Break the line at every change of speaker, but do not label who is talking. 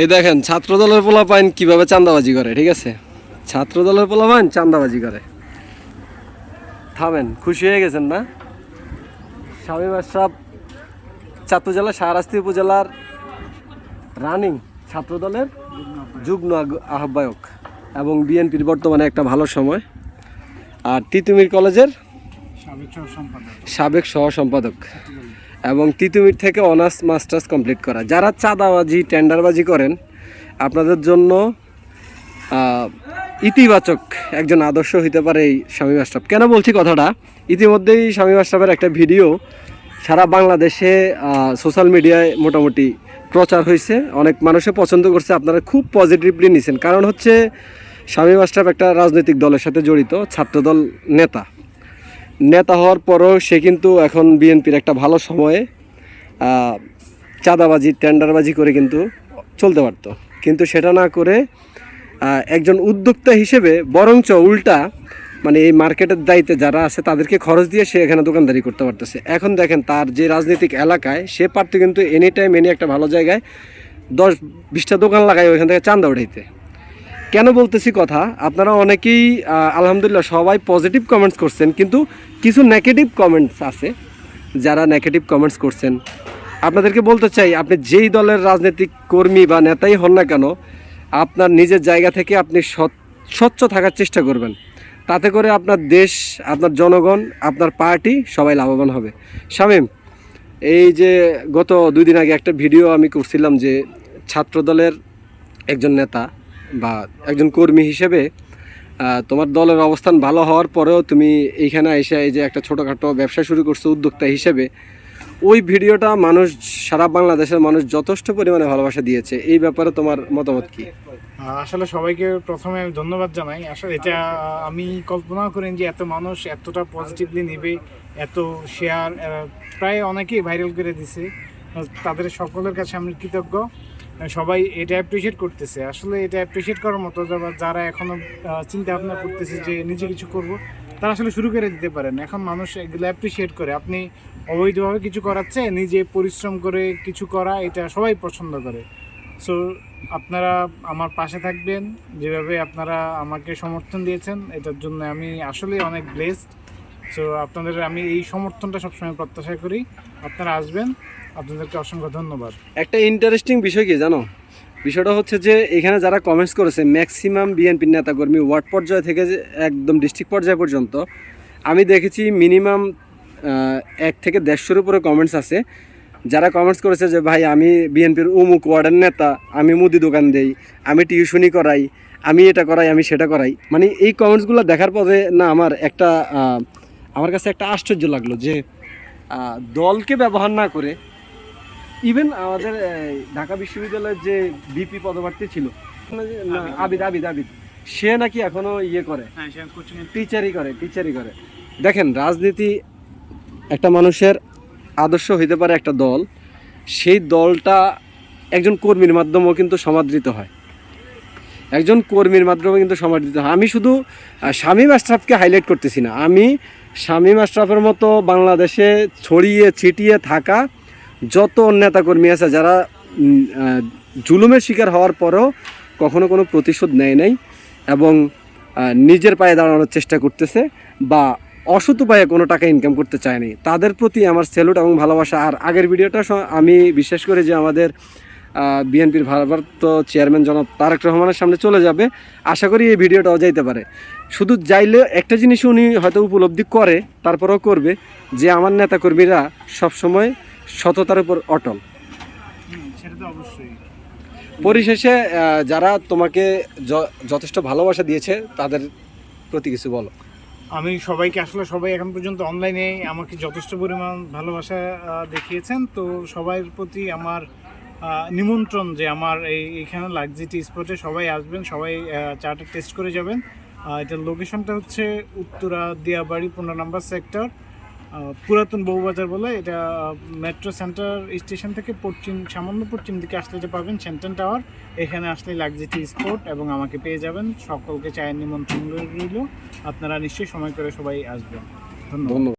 এই দেখেন ছাত্র দলের পোলাপাইন কীভাবে চাঁদাবাজি করে ঠিক আছে? ছাত্র দলের পোলাপাইন চান্দাবাজি করে। থামেন খুশি হয়ে গেছেন না? স্বামী আশরাফ ছাত্র জেলা শাহরাস্তি উপজেলার রানিং ছাত্র দলের যুগ্ম আহ্বায়ক এবং বিএনপির বর্তমানে একটা ভালো সময়। আর তিতুমির কলেজের
সাবেক সহ সম্পাদক
সাবেক সহ সম্পাদক এবং তিতুমির থেকে অনার্স মাস্টার্স কমপ্লিট করা। যারা চাঁদাবাজি টেন্ডারবাজি করেন, আপনাদের জন্য ইতিবাচক একজন আদর্শ হতে পারে এই স্বামী আশরাফ কেন বলছি কথাটা? ইতিমধ্যেই স্বামী আশরাফের একটা ভিডিও সারা বাংলাদেশে সোশ্যাল মিডিয়ায় মোটামুটি প্রচার হয়েছে অনেক মানুষে পছন্দ করছে, আপনারা খুব পজিটিভলি নিছেন। কারণ হচ্ছে, স্বামী আশরাফ একটা রাজনৈতিক দলের সাথে জড়িত, ছাত্রদল নেতা। নেতা হওয়ার পরও সে কিন্তু এখন বিএনপির একটা ভালো সময়ে চাঁদাবাজি, টেন্ডারবাজি করে কিন্তু চলতে পারতো। কিন্তু সেটা না করে একজন উদ্যোক্তা হিসেবে বরঞ্চ উল্টা মানে এই মার্কেটের দায়িত্বে যারা আছে তাদেরকে খরচ দিয়ে সে এখানে দোকানদারি করতে পারতেছে। এখন দেখেন তার যে রাজনৈতিক এলাকায়, সে পারতো কিন্তু এনি টাইম এনি একটা ভালো জায়গায় দশ বিশটা দোকান লাগায় ওইখান থেকে চান্দা উঠাইতে। কেন বলতেছি কথা? আপনারা অনেকেই আলহামদুলিল্লাহ সবাই পজিটিভ কমেন্টস করছেন, কিন্তু কিছু নেগেটিভ কমেন্টস আছে যারা নেগেটিভ কমেন্টস করছেন। আপনাদেরকে বলতে চাই, আপনি যেই দলের রাজনৈতিক কর্মী বা নেতাই হন না কেন, আপনার নিজের জায়গা থেকে আপনি স্বচ্ছ থাকার চেষ্টা করবেন। তাতে করে আপনার দেশ, আপনার জনগণ, আপনার পার্টি সবাই লাভবান হবে। শামীম, এই যে গত দুই দিন আগে একটা ভিডিও আমি করছিলাম যে ছাত্রদলের একজন নেতা বা একজন কর্মী হিসেবে তোমার দলের অবস্থান ভালো হওয়ার পরেও তুমি এইখানে এসে এই যে একটা ছোটোখাটো ব্যবসা শুরু করছ উদ্যোক্তা হিসেবে, ওই ভিডিওটা মানুষ, সারা বাংলাদেশের মানুষ যথেষ্ট পরিমাণে ভালোবাসা দিয়েছে। এই ব্যাপারে তোমার মতামত কি?
আসলে সবাইকে প্রথমে ধন্যবাদ জানাই। আসলে এটা আমি কল্পনা করেন যে এত মানুষ এতটা পজিটিভলি নেবে, এত শেয়ার প্রায় অনেকেই ভাইরাল করে দিছে। তাদের সকলের কাছে আমি কৃতজ্ঞ। সবাই এটা অ্যাপ্রিসিয়েট করতেছে। আসলে এটা অ্যাপ্রিসিয়েট করার মতো যারা- যারা এখনও চিন্তা ভাবনা করতেছে যে নিজে কিছু করব, তারা আসলে শুরু করে দিতে পারেন। এখন মানুষ এগুলো অ্যাপ্রিসিয়েট করে। আপনি অবৈধভাবে কিছু করাচ্ছে, নিজে পরিশ্রম করে কিছু করা, এটা সবাই পছন্দ করে। সো আপনারা আমার পাশে থাকবেন। যেভাবে আপনারা আমাকে সমর্থন দিয়েছেন, এটার জন্য আমি আসলে অনেক ব্লেসড সো আপনাদের আমি এই সমর্থনটা সবসময় প্রত্যাশা করি। আপনারা আসবেন, আপনাদেরকে অসংখ্য ধন্যবাদ।
একটা ইন্টারেস্টিং বিষয় কি জানো? বিষয়টা হচ্ছে যে এখানে যারা কমেন্টস করেছে ম্যাক্সিমাম বিএনপির নেতাকর্মী, ওয়ার্ড পর্যায় থেকে একদম ডিস্ট্রিক্ট পর্যায় পর্যন্ত, আমি দেখেছি মিনিমাম এক থেকে দেড়শোর উপরে কমেন্টস আছে। যারা কমেন্টস করেছে যে, ভাই, আমি বিএনপির উমুক ওয়ার্ডের নেতা, আমি মুদি দোকান দেই, আমি টিউশনি করাই, আমি এটা করাই, আমি সেটা করাই। মানে এই কমেন্টসগুলো দেখার পরে না আমার একটা আমার কাছে একটা আশ্চর্য লাগল যে দলকে ব্যবহার না করে ইভেন আমাদের ঢাকা বিশ্ববিদ্যালয়ের যে বিপি পদপ্রার্থী ছিল না, আবিদ। আবিদ আবিদ সে নাকি এখনও ইয়ে করে।
হ্যাঁ
টিচারই করে টিচারই করে। দেখেন রাজনীতি একটা মানুষের আদর্শ হইতে পারে একটা দল সেই দলটা একজন কর্মীর মাধ্যমেও কিন্তু সমাদৃত হয়। একজন কর্মীর মাধ্যমে কিন্তু সমাদৃত হয়। আমি শুধু শামীম আশরাফকে হাইলাইট করতেছি না। আমি শামীম আশরাফের মতো বাংলাদেশে ছড়িয়ে ছিটিয়ে থাকা যত নেতাকর্মী আছে, যারা জুলুমের শিকার হওয়ার পরেও কখনো কোনো প্রতিশোধ নেয় নাই এবং নিজের পায়ে দাঁড়ানোর চেষ্টা করতেছে বা অসৎ উপায়ে কোনো টাকা ইনকাম করতে চায়নি। তাদের প্রতি আমার স্যালুট এবং ভালোবাসা। আর আগের ভিডিওটা আমি বিশ্বাস করি যে আমাদের বিএনপির ভারপ্রাপ্ত চেয়ারম্যান জনাব তারেক রহমানের সামনে চলে যাবে। আশা করি এই ভিডিওটাও যাইতে পারে। শুধু যাইলে একটা জিনিস উনি হয়তো উপলব্ধি করে, তারপরেও করবে, যে আমার নেতাকর্মীরা সবসময় সততার উপর অটল। পরিশেষে যারা তোমাকে যথেষ্ট ভালোবাসা দিয়েছে, তাদের প্রতি কিছু বলো।
আমি সবাইকে আসলে সবাই এখন পর্যন্ত অনলাইনে আমাকে যথেষ্ট পরিমাণ ভালোবাসা দেখিয়েছেন। তো সবার প্রতি আমার নিমন্ত্রণ যে আমার এই এখানে লাক্সিটি স্পটে সবাই আসবেন, সবাই চাটা টেস্ট করে যাবেন। এটার লোকেশনটা হচ্ছে উত্তরা দিয়াবাড়ি, পনেরো নম্বর সেক্টর পুরাতন বউবাজার বলে। এটা মেট্রো সেন্টার স্টেশন থেকে পশ্চিম, সামান্য পশ্চিম দিকে আসলে যে পাবেন সেন্ট্রাল টাওয়ার এখানে আসলে লাক্সিটি স্পট এবং আমাকে পেয়ে যাবেন। সকলকে চায়ের নিমন্ত্রণ রইল। আপনারা নিশ্চয়ই সময় করে সবাই আসবেন।
ধন্যবাদ।